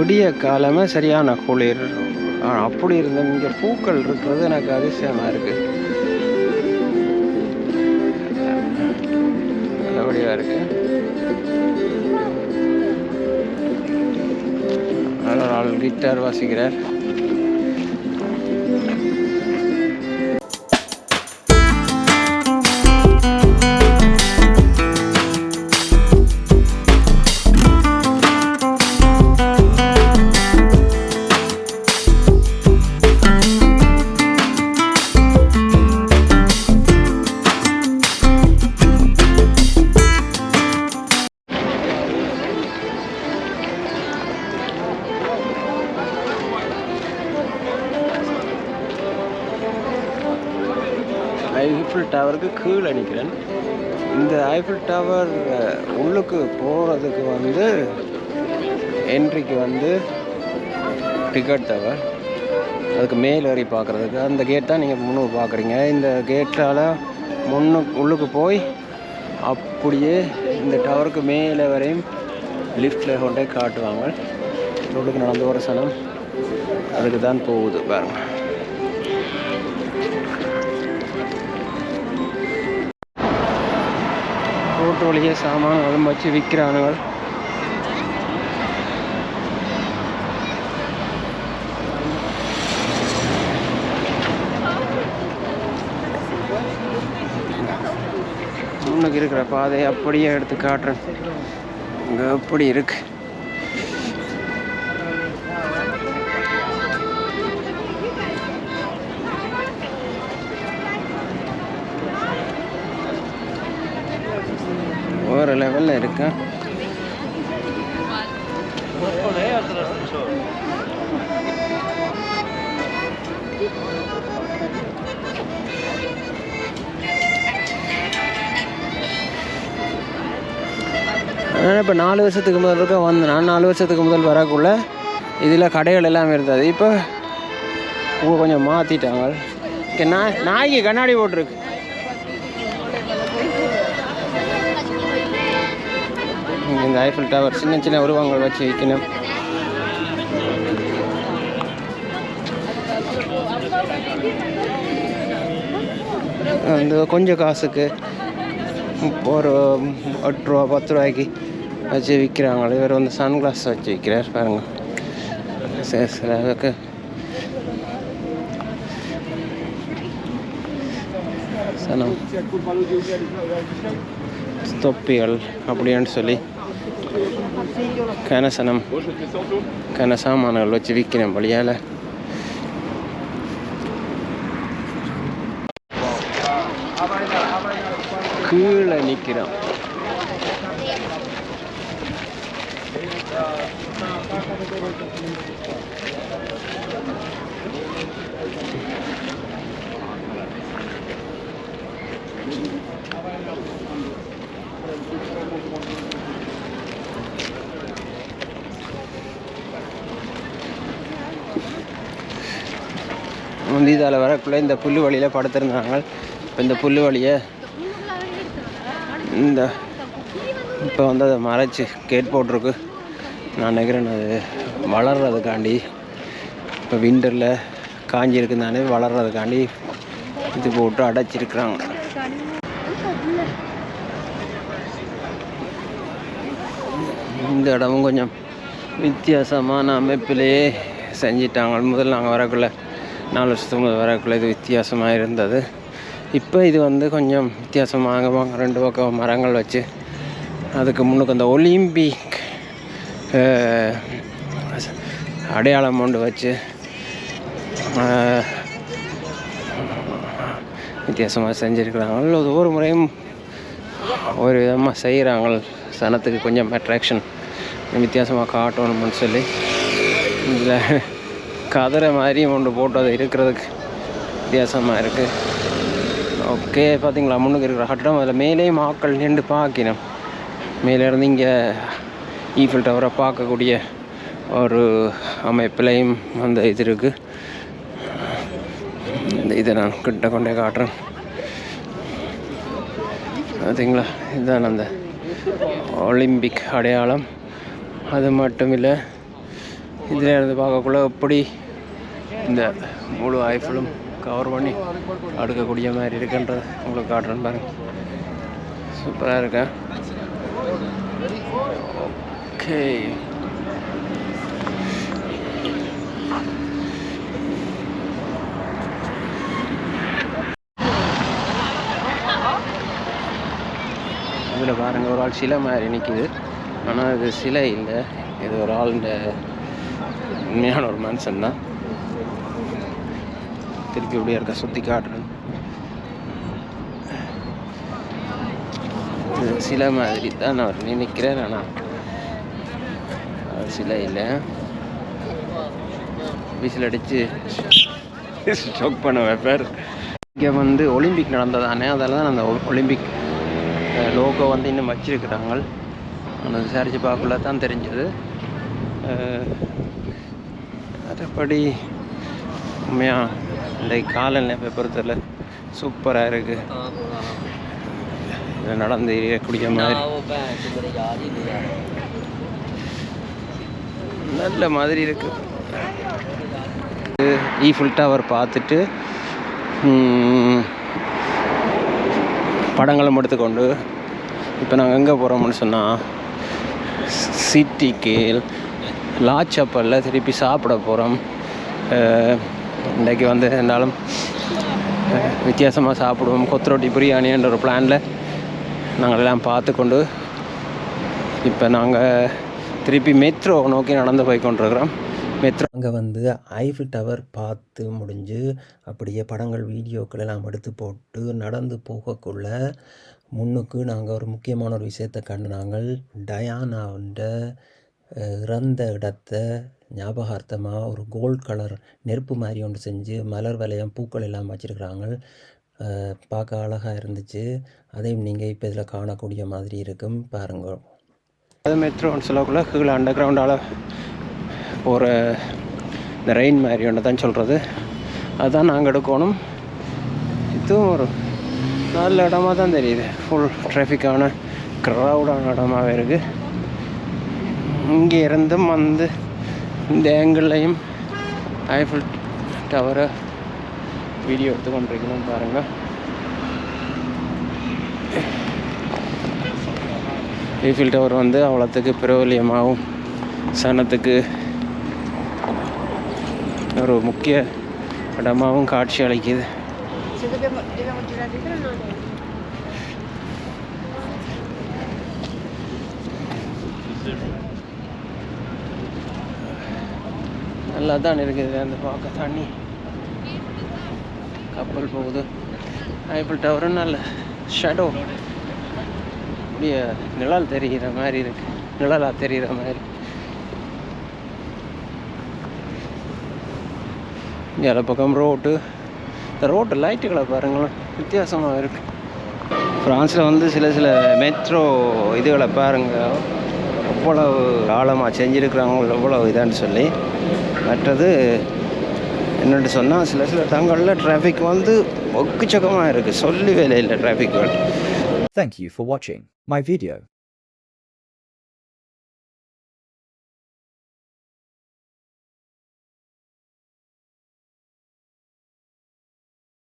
விடிய காலமே சரியான குளிர். அப்படி இருந்த இங்கே பூக்கள் இருக்கிறது எனக்கு அதிசயமாக இருக்கு. நல்லபடியாக இருக்கு. நல்ல ஒரு ஆள் கிட்டார் வாசிக்கிறார். ஐஃபில் டவருக்கு கீழே நிற்கிறேன் இந்த ஐஃபில் டவர் உள்ளுக்கு போகிறதுக்கு வந்து என்ட்ரிக்கு வந்து டிக்கெட் தேவை அதுக்கு மேல் ஏறி பார்க்குறதுக்கு. அந்த கேட் தான் நீங்கள் முன்னுக்கு பார்க்குறீங்க. இந்த கேட்டால் முன்னு உள்ளுக்கு போய் அப்படியே இந்த டவருக்கு மேலே வரையும் லிஃப்ட்டில் கொண்டே காட்டுவாங்க. உள்ளுக்கு நடந்து வர சனம் அதுக்கு தான் போகுது பாருங்கள் ரோட்டு வழியே சாமான் அதுவும் வச்சு விற்கிறானுங்க. முன்னுக்கு இருக்கிற பாதையை அப்படியே எடுத்து காட்டுறேன். இங்கே எப்படி இருக்குது ஒரு லெவலில் இருக்கு. ஆனால் இப்போ நாலு வருஷத்துக்கு முதல் இருக்க வந்தேன். நான் நாலு வருஷத்துக்கு முதல் வரக்குள்ள இதில் கடைகள் எல்லாமே இருந்தது. இப்போ இப்போ கொஞ்சம் மாற்றிட்டாங்க இங்கே நாய்க்கு கண்ணாடி போட்டிருக்கு. இந்த ஐஃபில் டவர் சின்ன சின்ன உருவங்கள் வச்சு வைக்கணும். அந்த கொஞ்சம் காசுக்கு ஒரு எட்டு ரூபா பத்து ரூபாய்க்கு வச்சு விற்கிறாங்க இவர் வந்து சன்கிளாஸ் வச்சு விற்கிறார் பாருங்கள் சரி சரி அதுக்கு. தொப்பிகள் அப்படின்னு சொல்லி கனசனம் கன சாமான்கள் வச்சு விற்கிறேன் வழியால கீழே நிற்கிறோம் முந்திதால் வரக்குள்ளே இந்த புல்லு வழியில் படுத்திருந்தாங்க. இப்போ இந்த புல்லு வழியை இந்த இப்போ வந்து அதை மறைச்சி கேட் போட்டிருக்கு. நான் நினைக்கிறேன் அது வளர்றதுக்காண்டி இப்போ விண்டரில் காஞ்சி தானே வளர்றதுக்காண்டி இது போட்டு அடைச்சிருக்கிறாங்க. இந்த இடமும் கொஞ்சம் வித்தியாசமான அமைப்பிலேயே செஞ்சிட்டாங்க. முதல்ல நாங்கள் வரக்குள்ளே நாலு வருஷத்துக்கு முதல் வரக்குள்ள இது வித்தியாசமாக இருந்தது. இப்போ இது வந்து கொஞ்சம் வித்தியாசமாக வாங்க ரெண்டு பக்கம் மரங்கள் வச்சு அதுக்கு முன்னுக்கு அந்த ஒலிம்பிக் அடையாளம் கொண்டு வச்சு வித்தியாசமாக செஞ்சுருக்கிறாங்க. ஒவ்வொரு முறையும் ஒரு விதமாக செய்கிறாங்க சனத்துக்கு கொஞ்சம் அட்ராக்ஷன் வித்தியாசமாக காட்டணும்னு சொல்லி. இதில் கதிரை மாதிரியும் ஒன்று போட்டு அது இருக்கிறதுக்கு வித்தியாசமாக இருக்குது ஓகே பார்த்தீங்களா முன்னுக்கு இருக்கிற கட்டடம் அதில் மேலேயும் ஆக்கள் நின்று பார்க்கணும் மேலேருந்து இங்கே ஈஃபில் டவரை பார்க்கக்கூடிய ஒரு அமைப்பிலையும் அந்த இது இருக்குது இந்த இதை நான் கிட்ட கொண்டே காட்டுறேன். பார்த்தீங்களா இதுதான் அந்த ஒலிம்பிக் அடையாளம். அது மட்டும் இல்லை இதில் இருந்து பார்க்கக்குள்ள எப்படி இந்த முழு ஐஃபிலும் கவர் பண்ணி அடுக்கக்கூடிய மாதிரி இருக்குன்றது உங்களுக்கு காட்டுறேன் பாருங்க. சூப்பராக இருக்கேன் ஓகே இதில் பாருங்கள் ஒரு ஆள் சிலை மாதிரி நிற்கிது ஆனால் இது சிலை இல்லை. இது ஒரு ஆளுடைய உண்மையான ஒரு மனுஷன் தான். திருப்பி இப்படியே இருக்க சுற்றி காட்டுறேன் சில சிலை மாதிரி தான் அவர் நினைக்கிறேன் ஆனால் சில சிலை இல்லை. விசில் அடித்து ஸ்ட்ரோக் பண்ண வைப்பார். இங்கே வந்து ஒலிம்பிக் நடந்ததானே அதில் தான் அந்த ஒலிம்பிக் லோகோ வந்து இன்னும் வச்சிருக்கிறாங்க. ஆனால் விசாரித்து பார்க்கல தான் தெரிஞ்சது. மற்றபடி உண்மையாக இந்த காலநிலை பொறுத்தல சூப்பராக இருக்குது இதில் நடந்து எரியக்கூடிய மாதிரி. நல்ல மாதிரி இருக்கு. ஈஃபில் டவர் பார்த்துட்டு படங்களும் எடுத்துக்கொண்டு இப்போ நாங்கள் எங்கே போகிறோம்னு சொன்னால் சிட்டிக்கு லாச்சப்பலில் திருப்பி சாப்பிட போகிறோம் இன்றைக்கி வந்து இருந்தாலும் வித்தியாசமாக சாப்பிடுவோம். கொத்தரொட்டி பிரியாணின்ற ஒரு பிளானில் நாங்கள் எல்லாம் பார்த்து கொண்டு இப்போ நாங்கள் திருப்பி மெட்ரோ நோக்கி நடந்து போய் கொண்டிருக்கிறோம். மெட்ரோ அங்கே வந்து ஐஃபில் டவர் பார்த்து முடிஞ்சு அப்படியே படங்கள் வீடியோக்கள் எல்லாம் எடுத்து போட்டு நடந்து போகக்குள்ள முன்னுக்கு நாங்கள் ஒரு முக்கியமான ஒரு விஷயத்தை கண்டு நாங்கள் டயானாவுண்ட இறந்த இடத்த ஞாபகார்த்தமாக ஒரு கோல்ட் கலர் நெருப்பு மாதிரி ஒன்று செஞ்சு மலர் வளையம் பூக்கள் எல்லாம் வச்சுருக்குறாங்க. பார்க்க அழகாக இருந்துச்சு. அதையும் நீங்கள் இப்போ இதில் காணக்கூடிய மாதிரி இருக்கும். பாருங்கள் அது மெட்ரோன்னு சொல்லக்குள்ள கீழே அண்டர் கிரவுண்டால் போகிற இந்த ரெயின் மாதிரி ஒன்று தான் சொல்கிறது அதுதான் நாங்கள் எடுக்கணும். இதுவும் ஒரு நல்ல இடமா தான் தெரியுது. ஃபுல் ட்ராஃபிக்கான க்ரௌடான இடமாவே இருக்குது இங்கே இருந்தும் வந்து இந்த ஏங்கிள்லையும் ஐஃபில் டவரை வீடியோ எடுத்து கொண்டிருக்கணும் பாருங்கள் ஐஃபில் டவர் வந்து அவ்வளோத்துக்கு பிரபலியமாகவும் சனத்துக்கு ஒரு முக்கிய இடமாகவும் காட்சி அளிக்குது. நல்லா தான் இருக்குது அந்த பார்க்க தண்ணி. கப்பல் போகுது. ஐபிள் டவரும் நல்ல ஷேடோ அப்படியே நிழல் தெரிகிற மாதிரி இருக்கு. நிழலாக தெரிகிற மாதிரி. இங்கே பக்கம் ரோட்டு இந்த ரோட்டு லைட்டுகளை பாருங்களேன் வித்தியாசமாக இருக்கு. ஃப்ரான்ஸில் வந்து சில சில மெட்ரோ இதுகளை பாருங்கள் எவ்வளவு ஆழமாக செஞ்சுருக்குறாங்க எவ்வளோ இதான்னு சொல்லி. மற்றது என்னென்று சொன்னால் சில சில இடங்களில் டிராஃபிக் வந்து ஒக்குச்சக்கமாக இருக்குது சொல்லி வேலை இல்லை traffic Thank you for watching my video.